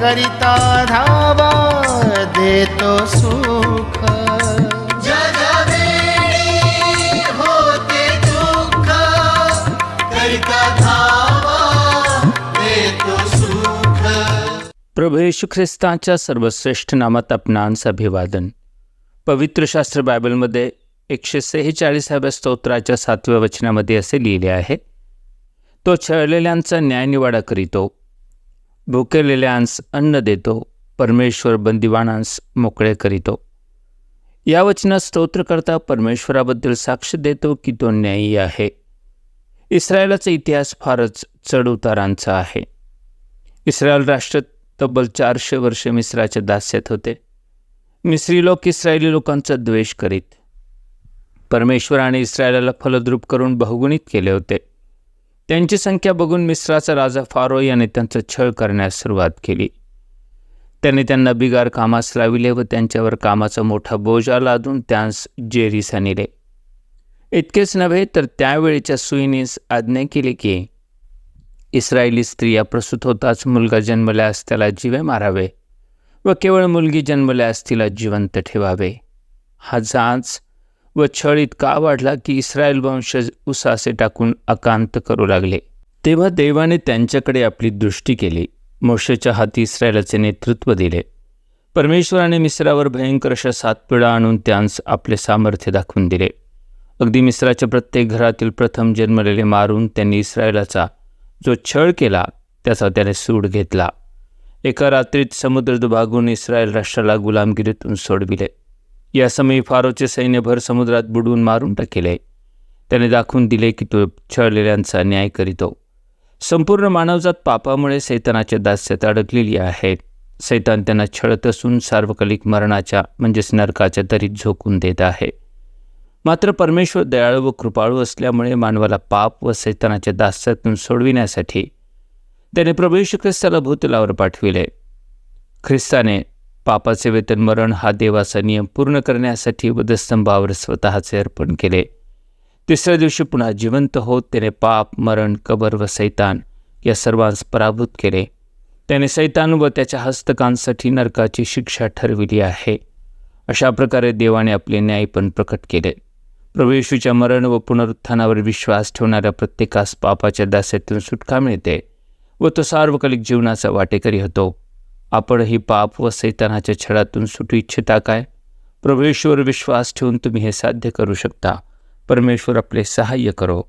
करिता धावा देतो सुख. होते दुःख करिता धावा देतो सुख प्रभू येशू ख्रिस्ताच्या सर्वश्रेष्ठ नामात आपणांस अभिवादन पवित्र शास्त्र बायबलमध्ये एकशे सेहेचाळीसाव्या स्तोत्राच्या सातव्या वचनामध्ये असे लिहिले आहे तो छळलेल्यांचा न्यायनिवाडा करीतो भुकेलेल्यांस अन्न देतो परमेश्वर बंदिवानांस मोकळे करीतो. या वचनात स्तोत्रकर्ता परमेश्वराबद्दल साक्ष देतो की तो न्यायी आहे. इस्रायलाचा इतिहास फारच चढउतारांचा आहे. इस्रायल राष्ट्र तब्बल चारशे वर्षे मिस्राच्या दास्यात होते. मिस्री लोक इस्रायली लोकांचा द्वेष करीत. परमेश्वराने इस्रायलाला फलद्रूप करून बहुगुणित केले होते. त्यांची संख्या बघून मिस्राचा राजा फारो याने त्यांचा छळ करण्यास सुरुवात केली. त्याने त्यांना बिगार कामास लाविले व त्यांच्यावर कामाचा मोठा बोजा लादून त्यांस जेरीस आणले इतकेच नव्हे तर त्यावेळेच्या सुईनीस आज्ञा केली की इस्रायली स्त्रिया प्रसूत होताच मुलगा जन्मल्यास त्याला जीवे मारावे व केवळ मुलगी जन्मल्यास तिला जिवंत ठेवावे. हा जाच व छळ इतका वाढला की इस्रायल वंशज उसासे टाकून अकांत करू लागले. तेव्हा देवाने त्यांच्याकडे आपली दृष्टी केली. मोशेच्या हाती इस्रायलाचे नेतृत्व दिले. परमेश्वराने मिस्रावर भयंकर अशा सात पिढा आणून त्यांस आपले सामर्थ्य दाखवून दिले. अगदी मिस्राच्या प्रत्येक घरातील प्रथम जन्मलेले मारून त्यांनी इस्रायलाचा जो छळ केला त्याचा त्याने सूड घेतला. एका रात्रीत समुद्र दुभागून इस्रायल राष्ट्राला गुलामगिरीतून सोडविले. या समयी फारोचे सैन्य भर समुद्रात बुडवून मारून टाकेले. त्याने दाखवून दिले की तो छळलेल्यांचा न्याय करीतो. संपूर्ण मानवजात पापामुळे सैतानाच्या दास्यात अडकलेली आहे. सैतान त्यांना छळत असून सार्वकालिक मरणाच्या म्हणजेच नरकाच्या दरीत झोकून देत आहे. मात्र परमेश्वर दयाळू व कृपाळू असल्यामुळे मानवाला पाप व सैतानाच्या दास्यातून सोडविण्यासाठी त्याने प्रभू ख्रिस्ताला भूतलावर पाठविले. ख्रिस्ताने पापाचे वेतन मरण हा देवाचा नियम पूर्ण करण्यासाठी वधस्तंभावर स्वतःचे अर्पण केले. तिसऱ्या दिवशी पुन्हा जिवंत होत त्याने पाप मरण कबर व सैतान या सर्वांस पराभूत केले. त्याने सैतान व त्याच्या हस्तकांसाठी नरकाची शिक्षा ठरविली आहे. अशा प्रकारे देवाने आपले न्याय पण प्रकट केले. प्रवेशूच्या मरण व पुनरुत्थानावर विश्वास ठेवणाऱ्या प्रत्येकास पापाच्या दास्यातून सुटका मिळते व तो सार्वकालिक जीवनाचा वाटेकरी होतो. आपणही पाप व सैतानाच्या छळातून सुटू इच्छिता काय? परमेश्वर विश्वास ठेवून तुम्ही हे साध्य करू शकता. परमेश्वर आपले सहाय्य करो.